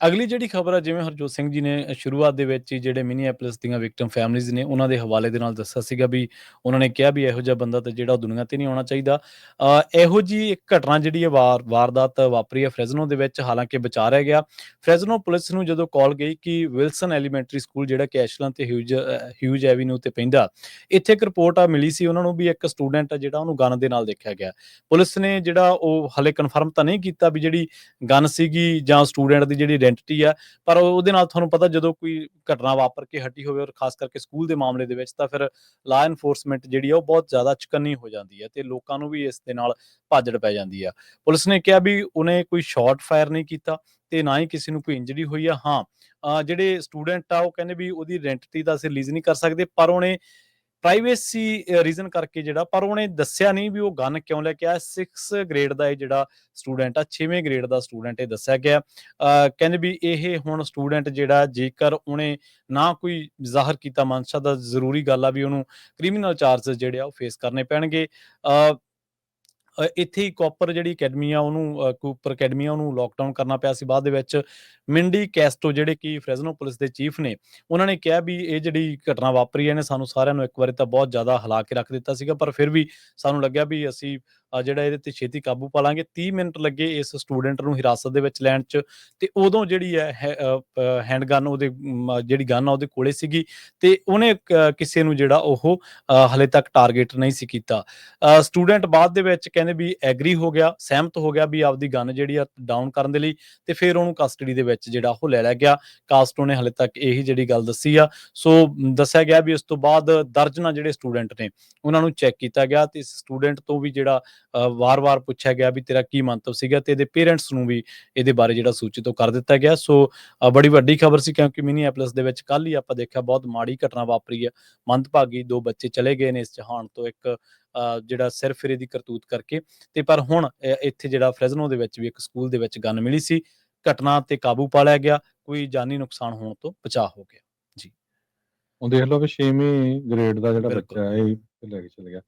ਅਗਲੀ ਜਿਹੜੀ ਖਬਰ ਆ, ਜਿਵੇਂ ਹਰਜੋਤ ਸਿੰਘ ਜੀ ਨੇ ਸ਼ੁਰੂਆਤ ਦੇ ਵਿੱਚ ਹੀ ਜਿਹੜੇ ਮਿਨੀਐਪਲਿਸ ਦੀਆਂ ਵਿਕਟਮ ਫੈਮਿਲੀਜ਼ ਨੇ, ਉਹਨਾਂ ਦੇ ਹਵਾਲੇ ਦੇ ਨਾਲ ਦੱਸਿਆ ਸੀਗਾ ਵੀ ਉਹਨਾਂ ਨੇ ਕਿਹਾ ਵੀ ਇਹੋ ਜਿਹਾ ਬੰਦਾ ਤਾਂ ਜਿਹੜਾ ਦੁਨੀਆ ਤੇ ਨਹੀਂ ਆਉਣਾ ਚਾਹੀਦਾ। ਇਹੋ ਜੀ ਇੱਕ ਘਟਨਾ ਜਿਹੜੀ ਹੈ ਵਾਰ, ਵਾਰਦਾਤ ਵਾਪਰੀ ਹੈ ਫ੍ਰੈਜ਼ਨੋ ਦੇ ਵਿੱਚ, ਹਾਲਾਂਕਿ ਬਚਾ ਰਹਿ ਗਿਆ। ਫ੍ਰੈਜ਼ਨੋ ਪੁਲਿਸ ਨੂੰ ਜਦੋਂ ਕਾਲ ਗਈ ਕਿ ਵਿਲਸਨ ਐਲੀਮੈਂਟਰੀ ਸਕੂਲ ਜਿਹੜਾ ਕਿ ਐਸ਼ਲਨ ਤੇ ਹਿਊਜ ਹਿਊਜ ਐਵੀਨਿਊ ਤੇ ਪੈਂਦਾ, ਇੱਥੇ ਇੱਕ ਰਿਪੋਰਟ ਆ ਮਿਲੀ ਸੀ ਉਹਨਾਂ ਨੂੰ ਵੀ ਇੱਕ ਸਟੂਡੈਂਟ ਆ ਜਿਹੜਾ ਉਹਨੂੰ ਗਨ ਦੇ ਨਾਲ ਦੇਖਿਆ ਗਿਆ। ਪੁਲਿਸ ਨੇ ਜਿਹੜਾ ਉਹ ਹਲੇ ਕਨਫਰਮ ਤਾਂ ਨਹੀਂ ਕੀਤਾ ਵੀ ਜਿਹੜੀ ਗਨ ਸੀਗੀ ਜਾਂ ਸਟੂਡੈਂਟ ਦੀ ਜਿਹੜੀ ਆਇਡੈਂਟੀਟੀ ਆ, ਪਰ ਉਹਦੇ ਨਾਲ ਤੁਹਾਨੂੰ ਪਤਾ ਜਦੋਂ ਕੋਈ ਘਟਨਾ ਵਾਪਰ ਕੇ ਹਟੀ ਹੋਵੇ ਔਰ ਖਾਸ ਕਰਕੇ ਸਕੂਲ ਦੇ ਮਾਮਲੇ ਦੇ ਵਿੱਚ, ਤਾਂ ਫਿਰ ਲਾ ਐਨਫੋਰਸਮੈਂਟ ਜਿਹੜੀ ਆ, ਉਹ ਬਹੁਤ ਜ਼ਿਆਦਾ ਚੁਕੰਨੀ ਹੋ ਜਾਂਦੀ ਹੈ ਤੇ ਲੋਕਾਂ ਨੂੰ ਵੀ ਇਸ ਦੇ ਨਾਲ ਭਾਜੜ ਪੈ ਜਾਂਦੀ ਆ। ਪੁਲਿਸ ਨੇ ਕਿਹਾ ਵੀ ਉਹਨੇ ਕੋਈ ਸ਼ਾਟ ਫਾਇਰ ਨਹੀਂ ਕੀਤਾ ਤੇ ਨਾ ਹੀ ਕਿਸੇ ਨੂੰ ਕੋਈ ਇੰਜਰੀ ਹੋਈ ਆ। ਹਾਂ ਜਿਹੜੇ ਸਟੂਡੈਂਟ ਆ, ਉਹ ਕਹਿੰਦੇ ਵੀ ਉਹਦੀ ਆਇਡੈਂਟੀਟੀ ਤਾਂ ਅਸੀਂ ਰਿਲੀਜ਼ ਨਹੀਂ ਕਰ ਸਕਦੇ, ਪਰ ਉਹਨੇ ਪ੍ਰਾਈਵੇਸੀ ਰੀਜ਼ਨ ਕਰਕੇ ਜਿਹੜਾ, ਪਰ ਉਹਨੇ ਦੱਸਿਆ ਨਹੀਂ ਵੀ ਉਹ ਗਨ ਕਿਉਂ ਲੈ ਕੇ ਆਇਆ। 6 ਗ੍ਰੇਡ ਦਾ ਇਹ ਜਿਹੜਾ ਸਟੂਡੈਂਟ ਆ 6ਵੇਂ ਗ੍ਰੇਡ ਦਾ ਸਟੂਡੈਂਟ ਇਹ ਦੱਸਿਆ ਗਿਆ। ਕਹਿੰਦੇ ਵੀ ਇਹ ਹੁਣ ਸਟੂਡੈਂਟ ਜਿਹੜਾ, ਜੇਕਰ ਉਹਨੇ ਨਾ ਕੋਈ ਜ਼ਾਹਰ ਕੀਤਾ, ਮਨਸ਼ਾ ਦਾ ਜ਼ਰੂਰੀ ਗੱਲ ਆ ਵੀ ਉਹਨੂੰ ਕ੍ਰਿਮੀਨਲ ਚਾਰजेस ਜਿਹੜੇ ਆ ਉਹ ਫੇਸ ਕਰਨੇ ਪੈਣਗੇ। ਅ, ਇੱਥੇ ਹੀ ਕਾਪਰ ਜਿਹੜੀ ਅਕੈਡਮੀ ਆ ਉਹਨੂੰ ਅ, ਕੂਪਰ ਅਕੈਡਮੀ ਆ ਉਹਨੂੰ ਲੋਕਡਾਊਨ ਕਰਨਾ ਪਿਆ ਸੀ। ਬਾਅਦ ਦੇ ਵਿੱਚ ਮਿੰਡੀ ਕੈਸਟੋ ਜਿਹੜੇ ਕਿ ਫ੍ਰੈਜ਼ਨੋ ਪੁਲਿਸ ਦੇ ਚੀਫ ਨੇ ਉਹਨਾਂ ਨੇ ਕਿਹਾ ਵੀ ਇਹ ਜਿਹੜੀ ਘਟਨਾ ਵਾਪਰੀ ਹੈ ਇਹਨੇ ਸਾਨੂੰ ਸਾਰਿਆਂ ਨੂੰ ਇੱਕ ਵਾਰੀ ਤਾਂ ਬਹੁਤ ਜ਼ਿਆਦਾ ਹਿਲਾ ਕੇ ਰੱਖ ਦਿੱਤਾ ਸੀਗਾ ਪਰ ਫਿਰ ਵੀ ਸਾਨੂੰ ਲੱਗਿਆ ਵੀ ਅਸੀਂ ਜਿਹੜਾ ਇਹਦੇ ਤੇ ਛੇਤੀ ਕਾਬੂ ਪਾ ਲਾਂਗੇ 30 ਮਿੰਟ ਲੱਗੇ ਇਸ ਸਟੂਡੈਂਟ ਨੂੰ ਹਿਰਾਸਤ ਦੇ ਵਿੱਚ ਲੈਣ 'ਚ ਤੇ ਉਦੋਂ ਜਿਹੜੀ ਹੈ ਹੈਂਡ ਗਨ ਉਹਦੇ ਜਿਹੜੀ ਗਨ ਆ ਉਹਦੇ ਕੋਲੇ ਸੀਗੀ ਤੇ ਉਹਨੇ ਕਿਸੇ ਨੂੰ ਜਿਹੜਾ ਉਹ ਅ, ਹਲੇ ਤੱਕ ਟਾਰਗੇਟ ਨਹੀਂ ਸੀ ਕੀਤਾ। ਸਟੂਡੈਂਟ ਬਾਅਦ ਦੇ ਵਿੱਚ ਕਹਿੰਦੇ ਵੀ ਐਗਰੀ ਹੋ ਗਿਆ ਸਹਿਮਤ ਹੋ ਗਿਆ ਵੀ ਆਪਦੀ ਗਨ ਜਿਹੜੀ ਆ ਡਾਊਨ ਕਰਨ ਦੇ ਲਈ ਤੇ ਫਿਰ ਉਹਨੂੰ ਕਸਟਡੀ ਦੇ ਵਿੱਚ ਜਿਹੜਾ ਉਹ ਲੈ ਲਿਆ ਗਿਆ। ਕਾਸਟੋ ਨੇ ਹਲੇ ਤੱਕ ਇਹੀ ਜਿਹੜੀ ਗੱਲ ਦੱਸੀ ਆ। ਸੋ ਦੱਸਿਆ ਗਿਆ ਵੀ ਉਸ ਤੋਂ ਬਾਅਦ ਦਰਜਨਾਂ ਜਿਹੜੇ ਸਟੂਡੈਂਟ ਨੇ ਉਹਨਾਂ ਨੂੰ ਚੈੱਕ ਕੀਤਾ ਗਿਆ ਤੇ ਇਸ ਸਟੂਡੈਂਟ ਤੋਂ ਵੀ ਜਿਹੜਾ ਵਾਰ-ਵਾਰ ਪੁੱਛਿਆ ਗਿਆ ਵੀ ਤੇਰਾ ਕੀ ਮੰਤਵ ਸੀਗਾ ਤੇ ਇਹਦੇ ਪੇਰੈਂਟਸ ਨੂੰ ਵੀ ਇਹਦੇ ਬਾਰੇ ਜਿਹੜਾ ਸੂਚਿਤ ਕਰ ਦਿੱਤਾ ਗਿਆ। ਸੋ ਬੜੀ ਵੱਡੀ ਖਬਰ ਸੀ ਕਿਉਂਕਿ ਮਿਨੀਐਪਲਿਸ ਦੇ ਵਿੱਚ ਕੱਲ ਹੀ ਆਪਾਂ ਦੇਖਿਆ ਬਹੁਤ ਮਾੜੀ ਘਟਨਾ ਵਾਪਰੀ ਹੈ। ਮੰਦਭਾਗੀ ਦੋ ਬੱਚੇ ਚਲੇ ਗਏ ਨੇ ਇਸ ਜਹਾਨ ਤੋਂ ਇੱਕ ਜਿਹੜਾ ਸਿਰ ਫਿਰੇ ਦੀ ਕਰਤੂਤ ਕਰਕੇ। ਤੇ ਪਰ ਹੁਣ ਇੱਥੇ ਜਿਹੜਾ ਫ੍ਰੈਜ਼ਨੋ ਦੇ ਵਿੱਚ ਵੀ ਇੱਕ ਸਕੂਲ ਦੇ ਵਿੱਚ ਗਨ ਮਿਲੀ ਸੀ। ਘਟਨਾ ਤੇ ਕਾਬੂ ਪਾ ਲਿਆ ਗਿਆ। ਕੋਈ ਜਾਨੀ ਨੁਕਸਾਨ ਹੋਣ ਤੋਂ ਬਚਾਅ ਹੋ ਗਿਆ। ਉਹ ਦੇਖ ਲਓ ਵੀ 6ਵੀਂ ਗ੍ਰੇਡ ਦਾ ਜਿਹੜਾ। ਬੱਚਾ ਹੈ ਇਹ ਲੈ ਕੇ ਚਲੇ ਗਿਆ।